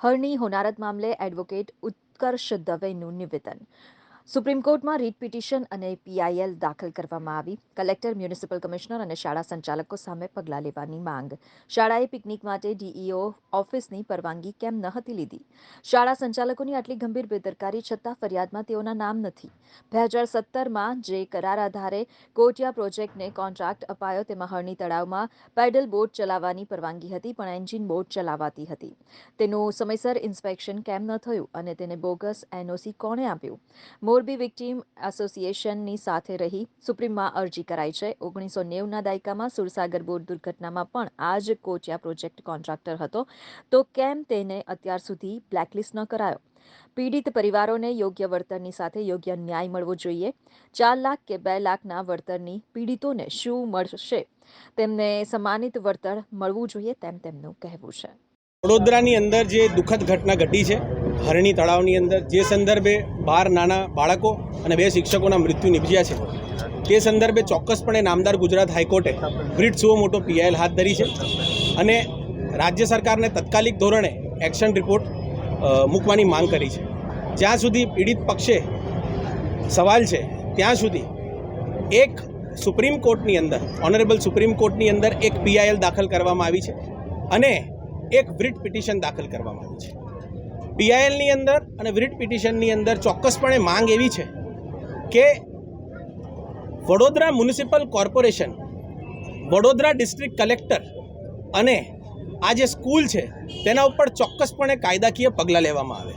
હરની હોનારત મામલે એડવોકેટ ઉત્કર્ષ દવેનું નિવેદન સુપ્રીમ કોર્ટમાં રીટ પિટિશન અને પીઆઈએલ દાખલ કરવામાં આવી. કલેક્ટર, મ્યુનિસિપલ કમિશનર અને શાળા સંચાલકો સામે પગલાં લેવાની માંગ. શાળાએ પિકનિક માટે ડીઈઓ ઓફિસની પરવાનગી કેમ ન લીધી? શાળા સંચાલકોની આટલી ગંભીર બેદરકારી છતાં ફરિયાદમાં તેઓના નામ નથી. બે હજાર સત્તરમાં જે કરાર આધારે કોટિયા પ્રોજેક્ટને કોન્ટ્રાક્ટ અપાયો તેમાં હરણી તળાવમાં પેડલ બોટ ચલાવવાની પરવાનગી હતી, પણ એન્જિન બોટ ચલાવાતી હતી. તેનું સમયસર ઇન્સ્પેક્શન કેમ ન થયું અને તેને બોગસ એનઓસી કોણે આપ્યું? મોરબી વિક્ટીમ એસોસિએશનની સાથે રહી સુપ્રીમમાં અરજી કરાઈ છે. ઓગણીસો નેવના દાયકામાં સુરસાગર બોટ દુર્ઘટનામાં પણ આ જ કોચિયા પ્રોજેક્ટ કોન્ટ્રાક્ટર હતો. તો કેમ તેને અત્યાર સુધી બ્લેકલિસ્ટ ન કરાયો? પીડિત પરિવારોને યોગ્ય વળતરની સાથે યોગ્ય ન્યાય મળવો જોઈએ. ચાર લાખ કે બે લાખના વળતરની પીડિતોને શું મળશે? તેમને સન્માનિત વળતર મળવું જોઈએ તેમ તેમનું કહેવું છે. વડોદરાની અંદર જે દુઃખદ ઘટના ઘટી છે હરણી તળાવની અંદર જે સંદર્ભે બાર નાના બાળકો અને બે શિક્ષકોના મૃત્યુ નિપજ્યા છે, તે સંદર્ભે ચોક્કસપણે નામદાર ગુજરાત હાઈકોર્ટે બ્રિટ સુઓ મોટો પીઆઈએલ હાથ ધરી છે અને રાજ્ય સરકારને તત્કાલિક ધોરણે એક્શન રિપોર્ટ મૂકવાની માંગ કરી છે. જ્યાં સુધી પીડિત પક્ષે સવાલ છે, ત્યાં સુધી એક સુપ્રીમ કોર્ટની અંદર, ઓનરેબલ સુપ્રીમ કોર્ટની અંદર એક પીઆઈએલ દાખલ કરવામાં આવી છે અને એક બ્રિટ પિટિશન દાખલ કરવામાં આવી છે. પીઆઈએલની અંદર અને વિરિટ પિટિશનની અંદર ચોક્કસપણે માંગ એવી છે કે Vadodara municipal corporation, Vadodara district collector અને આ જે સ્કૂલ છે તેના ઉપર ચોક્કસપણે કાયદાકીય પગલાં લેવામાં આવે.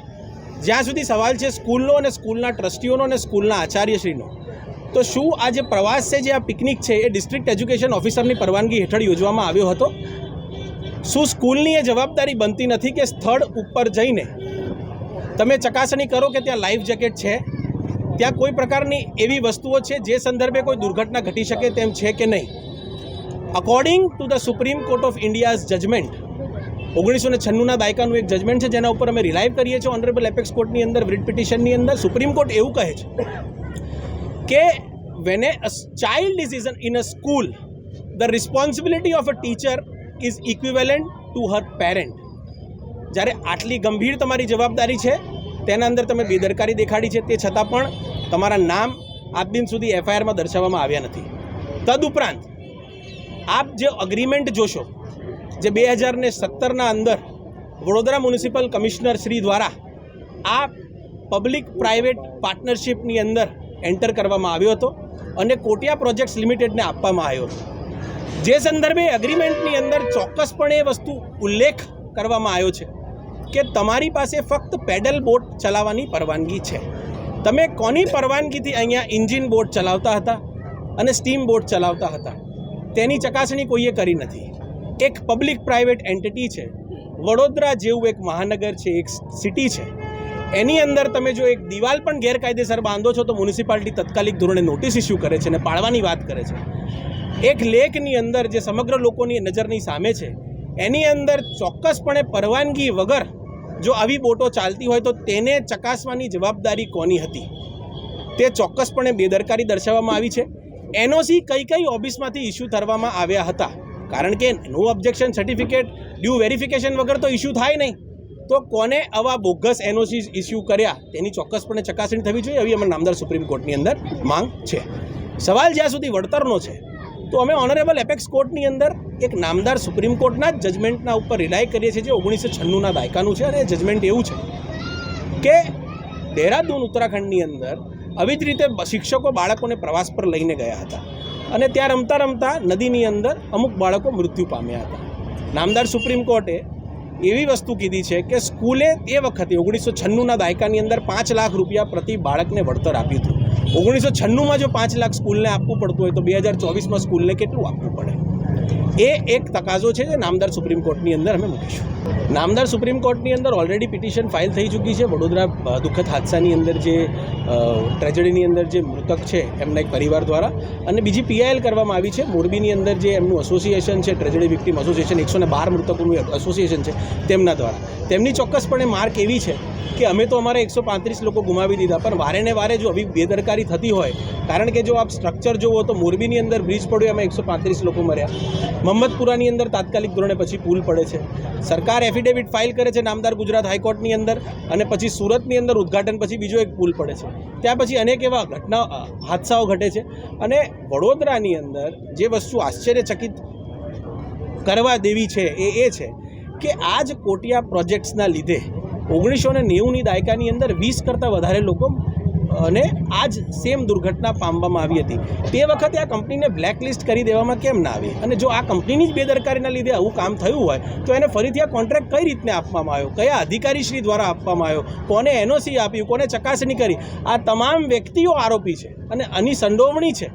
જ્યાં સુધી સવાલ છે સ્કૂલનો અને સ્કૂલના ટ્રસ્ટીઓનો અને સ્કૂલના આચાર્યશ્રીનો, તો શું આ જે પ્રવાસ છે, જે આ પિકનિક છે, એ ડિસ્ટ્રિક્ટ એજ્યુકેશન ઓફિસરની પરવાનગી હેઠળ યોજવામાં આવ્યો હતો? શું સ્કૂલની એ જવાબદારી બનતી નથી કે સ્થળ ઉપર જઈને તમે ચકાસણી કરો કે ત્યાં લાઈફ જેકેટ છે? ત્યાં કોઈ પ્રકારની એવી વસ્તુઓ છે જે સંદર્ભે કોઈ દુર્ઘટના ઘટી શકે તેમ છે કે નહીં? According to the Supreme Court of India's judgment ઓગણીસો ને છન્નુંના દાયકાનું એક જજમેન્ટ છે, જેના ઉપર અમે રિલાઇવ કરીએ છીએ ઓનરેબલ એપેક્સ કોર્ટની અંદર રિટ પિટિશનની અંદર. સુપ્રીમ કોર્ટ એવું કહે છે કે when a child is in a school the responsibility of a teacher is equivalent to her parent જ્યારે આટલી ગંભીર તમારી જવાબદારી છે, તેના અંદર તમે બેદરકારી દેખાડી છે, તે છતાં પણ તમારા નામ આજ દિન સુધી એફઆઈઆરમાં દર્શાવવામાં આવ્યા નથી. તદુપરાંત, આપ જે અગ્રીમેન્ટ જોશો, જે બે હજાર ને સત્તરના અંદર વડોદરા મ્યુનિસિપલ કમિશનર શ્રી દ્વારા આ પબ્લિક પ્રાઇવેટ પાર્ટનરશિપની અંદર એન્ટર કરવામાં આવ્યો હતો અને કોટિયા પ્રોજેક્ટ્સ લિમિટેડને આપવામાં આવ્યો હતો. જે સંદર્ભે એગ્રીમેન્ટની અંદર ચોક્કસપણે એ વસ્તુ ઉલ્લેખ કરવામાં આવ્યો છે. કે તમારી પાસે ફક્ત પેડલ બોટ ચલાવવાની પરવાનગી છે. તમે કોની પરવાનગીથી અહીંયા ઇન્જિન બોટ ચલાવતા હતા અને સ્ટીમ બોટ ચલાવતા હતા? તેની ચકાસણી કોઈએ કરી નથી. એક પબ્લિક પ્રાઇવેટ એન્ટિટી છે. વડોદરા જેવું એક મહાનગર છે, એક સિટી છે. એની અંદર તમે જો એક દિવાલ પણ ગેરકાયદેસર બાંધો છો તો મ્યુનિસિપાલિટી તત્કાલિક ધોરણે નોટિસ ઇસ્યુ કરે છે અને પાડવાની વાત કરે છે. એક લેકની અંદર જે સમગ્ર લોકોની નજરની સામે છે, એની અંદર ચોક્કસપણે પરવાનગી વગર જો આવી બોટો ચાલતી હોય તો તેને ચકાસવાની જવાબદારી કોની હતી? તે ચોક્કસપણે બેદરકારી દર્શાવવામાં આવી છે. એનઓસી કઈ કઈ ઓફિસમાંથી ઇસ્યુ કરવામાં આવ્યા હતા? કારણ કે no objection certificate, due verification વગર તો ઇસ્યુ થાય નહીં. તો કોને આવા બોગસ એનઓસી ઇસ્યુ કર્યા? તેની ચોક્કસપણે ચકાસણી થવી જોઈએ. એવી અમારા નામદાર સુપ્રીમ કોર્ટની અંદર માંગ છે. સવાલ જ્યાં સુધી વળતરનો છે તો અમે ઓનરેબલ એપેક્સ કોર્ટની અંદર એક નામદાર સુપ્રીમ કોર્ટના જ જજમેન્ટના ઉપર રિલાય કરીએ છીએ, જે ઓગણીસો છન્નુંના દાયકાનું છે અને એ જજમેન્ટ એવું છે કે દહેરાદૂન ઉત્તરાખંડની અંદર આવી જ રીતે શિક્ષકો બાળકોને પ્રવાસ પર લઈને ગયા હતા અને ત્યાં રમતા રમતા નદીની અંદર અમુક બાળકો મૃત્યુ પામ્યા હતા. નામદાર સુપ્રીમ કોર્ટે એવી વસ્તુ કીધી છે કે સ્કૂલે તે વખતે ઓગણીસો છન્નુંના દાયકાની અંદર પાંચ લાખ રૂપિયા પ્રતિ બાળકને વળતર આપ્યું હતું. ઓગણીસો છન્નુંમાં જો પાંચ લાખ સ્કૂલને આપવું પડતું હોય તો બે હજાર ચોવીસમાં સ્કૂલને કેટલું આપવું પડે? એ એક તકાજો છે જે નામદાર સુપ્રીમ કોર્ટની અંદર અમે મૂકીશું. નામદાર સુપ્રીમ કોર્ટની અંદર ઓલરેડી પિટિશન ફાઇલ થઈ ચૂકી છે. વડોદરા દુઃખદ હાદસાની અંદર જે ટ્રેજડીની અંદર જે મૃતક છે, એમના એક પરિવાર દ્વારા. અને બીજી પીઆઈએલ કરવામાં આવી છે. મોરબીની અંદર જે એમનું એસોસિએશન છે ટ્રેજડી વિક્ટીમ એસોસિએશન એકસો ને બાર મૃતકોનું એસોસિએશન છે, તેમના દ્વારા. તેમની ચોક્કસપણે માર્ક એવી છે કે અમે તો અમારે એકસો પાંત્રીસ લોકો ગુમાવી દીધા, પણ વારે ને વારે જો આવી બેદરકારી થતી હોય, કારણ કે જો આપ સ્ટ્રક્ચર જોવો તો મોરબીની અંદર બ્રિજ પડ્યો, એમાં એકસો પાંત્રીસ લોકો મર્યા. મહમ્મદપુરાની અંદર તાત્કાલિક ધોરણે પછી પુલ પડે છે. સરકાર એફિડેવિટ ફાઇલ કરે છે નામદાર ગુજરાત હાઈકોર્ટની અંદર અને પછી સુરતની અંદર ઉદ્ઘાટન પછી બીજો એક પુલ પડે છે. ત્યાં પછી અનેક એવા ઘટના હાદસાઓ ઘટે છે અને વડોદરાની અંદર જે વસ્તુ આશ્ચર્યચકિત કરવા દેવી છે એ એ છે કે આ જ કોટિયા પ્રોજેક્ટ્સના લીધે ઓગણીસો ને નેવુંની દાયકાની અંદર વીસ કરતાં વધારે લોકો અને આ જ સેમ દુર્ઘટના પામવામાં આવી હતી. તે વખતે આ કંપનીને બ્લેકલિસ્ટ કરી દેવામાં કેમ ના આવી? અને જો આ કંપનીની જ બેદરકારીના લીધે આવું કામ થયું હોય, તો એને ફરીથી આ કોન્ટ્રાક્ટ કઈ રીતને આપવામાં આવ્યો? કયા અધિકારીશ્રી દ્વારા આપવામાં આવ્યો? કોને એનઓસી આપ્યું? કોને ચકાસણી કરી? આ તમામ વ્યક્તિઓ આરોપી છે અને આની સંડોવણી છે.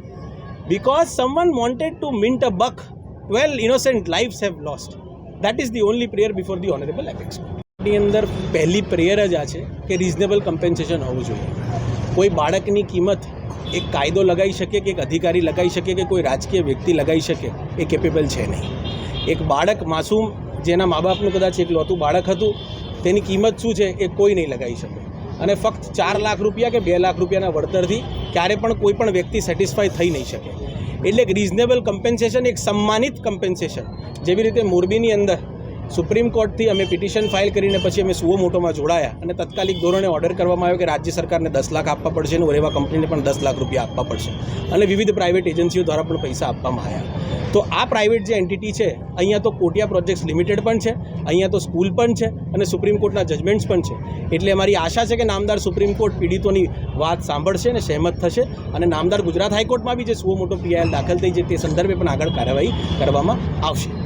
Because someone wanted to mint a buck 12 innocent lives have lost. That is the only prayer before the honorable apex ની અંદર પહેલી પ્રેયર જ આ છે કે રિઝનેબલ કમ્પેન્સેશન હોવું જોઈએ. કોઈ બાળકની કિંમત એક કાયદો લગાવી શકે કે એક અધિકારી લગાવી શકે કે કોઈ રાજકીય વ્યક્તિ લગાવી શકે, એ કેપેબલ છે નહીં. એક બાળક માસૂમ, જેના મા બાપનું કદાચ એક લોતું બાળક હતું, તેની કિંમત શું છે એ કોઈ નહીં લગાવી શકે. અને ફક્ત ચાર લાખ રૂપિયા કે બે લાખ રૂપિયાના વળતરથી ક્યારે પણ કોઈ પણ વ્યક્તિ સેટિસ્ફાય થઈ નહીં શકે. એટલે એક રિઝનેબલ કમ્પેન્સેશન એક સન્માનિત કમ્પેન્સેશન જેવી રીતે મોરબીની અંદર સુપ્રીમ કોર્ટથી અમે પિટિશન ફાઇલ કરીને પછી અમે સુઓ મોટોમાં જોડાયા અને તત્કાલિક ધોરણે ઓર્ડર કરવામાં આવ્યો કે રાજ્ય સરકારને દસ લાખ આપવા પડશે અને ઓરેવા કંપનીને પણ દસ લાખ રૂપિયા આપવા પડશે. અને વિવિધ પ્રાઇવેટ એજન્સીઓ દ્વારા પણ પૈસા આપવામાં આવ્યા. તો આ પ્રાઇવેટ જે એન્ટિટી છે, અહીંયા તો કોટિયા પ્રોજેક્ટ્સ લિમિટેડ પણ છે, અહીંયા તો સ્કૂલ પણ છે અને સુપ્રીમ કોર્ટના જજમેન્ટ્સ પણ છે. એટલે અમારી આશા છે કે નામદાર સુપ્રીમ કોર્ટ પીડિતોની વાત સાંભળશે અને સહેમત થશે અને નામદાર ગુજરાત હાઈકોર્ટમાં બી જે સુઓ મોટો પીઆઈએલ દાખલ થઈ છે તે સંદર્ભે પણ આગળ કાર્યવાહી કરવામાં આવશે.